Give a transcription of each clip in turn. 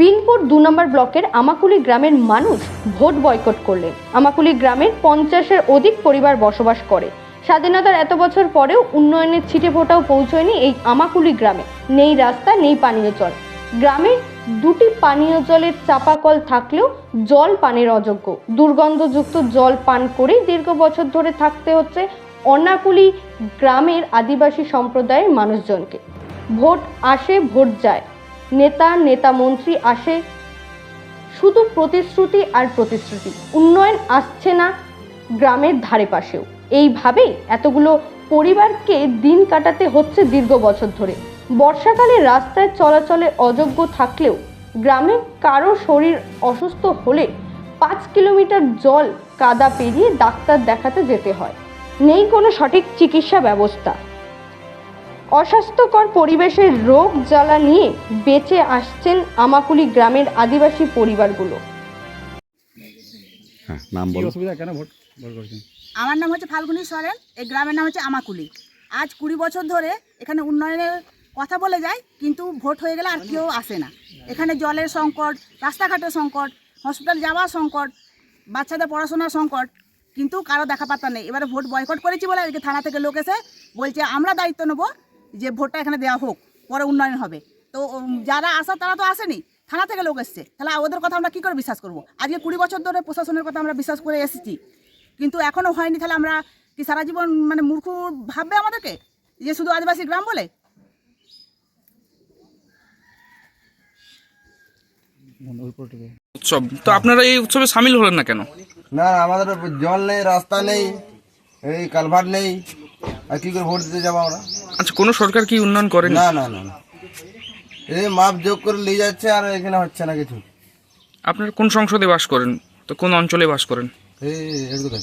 বিনপুর দু নম্বর ব্লকের আমাকুলি গ্রামের মানুষ ভোট বয়কট করলেন। আমাকুলি গ্রামের পঞ্চাশের অধিক পরিবার বসবাস করে। স্বাধীনতার এত বছর পরেও উন্নয়নের ছিটে ফোটাও পৌঁছয়নি এই আমাকুলি গ্রামে। নেই রাস্তা, নেই পানীয় জল। গ্রামে দুটি পানীয় জলের চাপা কল থাকলেও জল পানের অযোগ্য। দুর্গন্ধযুক্ত জল পান করেই দীর্ঘ বছর ধরে থাকতে হচ্ছে অনাকুলি গ্রামের আদিবাসী সম্প্রদায়ের মানুষজনকে। ভোট আসে, ভোট যায়। নেতা নেতা মন্ত্রী আসে। শুধু প্রতিশ্রুতি আর প্রতিশ্রুতি। উন্নয়ন আসছে না গ্রামের ধারে পাশেও। এইভাবেই এতগুলো পরিবারকে দিন কাটাতে হচ্ছে দীর্ঘ বছর ধরে। বর্ষাকালে রাস্তায় চলাচলে অযোগ্য থাকলেও গ্রামে কারও শরীর অসুস্থ হলে পাঁচ কিলোমিটার জল কাদা পেরিয়ে ডাক্তার দেখাতে যেতে হয়। নেই কোনো সঠিক চিকিৎসা ব্যবস্থা। অস্বাস্থ্যকর পরিবেশের রোগ জ্বালা নিয়ে বেঁচে আসছেন আমাকুলি গ্রামের আদিবাসী পরিবারগুলো। হ্যাঁ নাম বলো। কেন ভোট? ভোট আমার নাম হচ্ছে ফাল্গুনি সরেন এই গ্রামের নাম হচ্ছে আমাকুলি। আজ কুড়ি বছর ধরে এখানে উন্নয়নের কথা বলে যায় কিন্তু ভোট হয়ে গেলে আর কেউ আসে না। এখানে জলের সংকট রাস্তাঘাটের সংকট হসপিটাল যাওয়ার সংকট বাচ্চাদের পড়াশোনার সংকট কিন্তু কারও দেখা পাত্তা নেই। এবারে ভোট বয়কট করেছি বলে আজকে থানা থেকে লোক এসে বলছে আমরা দায়িত্ব নেব যে ভোটটা এখানে দেওয়া হোক পরে উন্নয়ন হবে। তো যারা আসা তারা তো আসেনি থানা থেকে লোক এসছে। তাহলে ওদের কথা আমরা কী করে বিশ্বাস করব? আজকে কুড়ি বছর ধরে প্রশাসনের কথা আমরা বিশ্বাস করে এসেছি। কিন্তু এখনও হয়নি তাহলে আমরা কি সারা জীবন মানে মূর্খ ভাববে আমাদেরকে? যে শুধু আদিবাসী গ্রাম বলে? উৎসব। তো আপনারা এই উৎসবে সামিল হলেন না কেন? না আমাদের জল নেই রাস্তা নেই এই কালভার নেই আর কি করে ভোট দিতে যাব আমরা? আচ্ছা কোনো সরকার কি উন্নয়ন করে না না না না। এই মাপ যোগ করে নিয়ে যাচ্ছে আর এখানে হচ্ছে না কিছু। আপনারা কোন সংসদে বাস করেন? তো কোন অঞ্চলে বাস করেন? এই এদিকে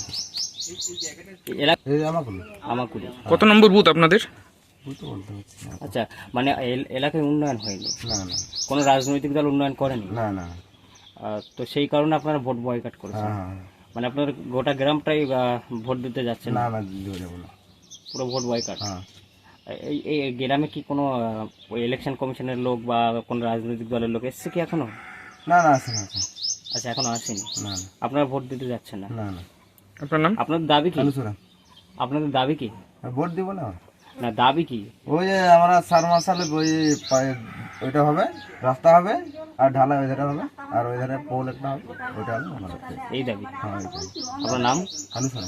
এই আমার আমাকুলি। কত নম্বর বুথ আপনাদের। আচ্ছা মানে এল- এলাকায় উন্নয়ন হয়নি? না না। কোনো রাজনৈতিক দল উন্নয়ন করেনি? না না। তো সেই কারণে আপনারা ভোট বয়কাট করেছেন? হ্যাঁ হ্যাঁ। মানে আপনার গোটা গ্রামটাই ভোট দিতে যাচ্ছেন? না না। পুরো ভোট বয়কাট? হ্যাঁ। এই এই গ্রামে কি কোনো ওই ইলেকশন কমিশনের লোক বা কোনো রাজনৈতিক দলের লোক এসছে কি এখনও? না না আসে না আসে না। আচ্ছা এখনও আসেনি? না না। আপনারা ভোট দিতে যাচ্ছেন না? না না। আপনার নাম? আপনাদের দাবি কি? আপনাদের দাবি কি? ভোট দিব না? না দাবি কি? ওই যে আমরা সার মাসালে ওই ওইটা হবে রাস্তা হবে আর ঢালাই ওই ধারে হবে আর ওই ধারে পোল একটা হবে ওইটা হবে। আমাদের এই দাবি? হ্যাঁ আপনার নাম? কালুসুরা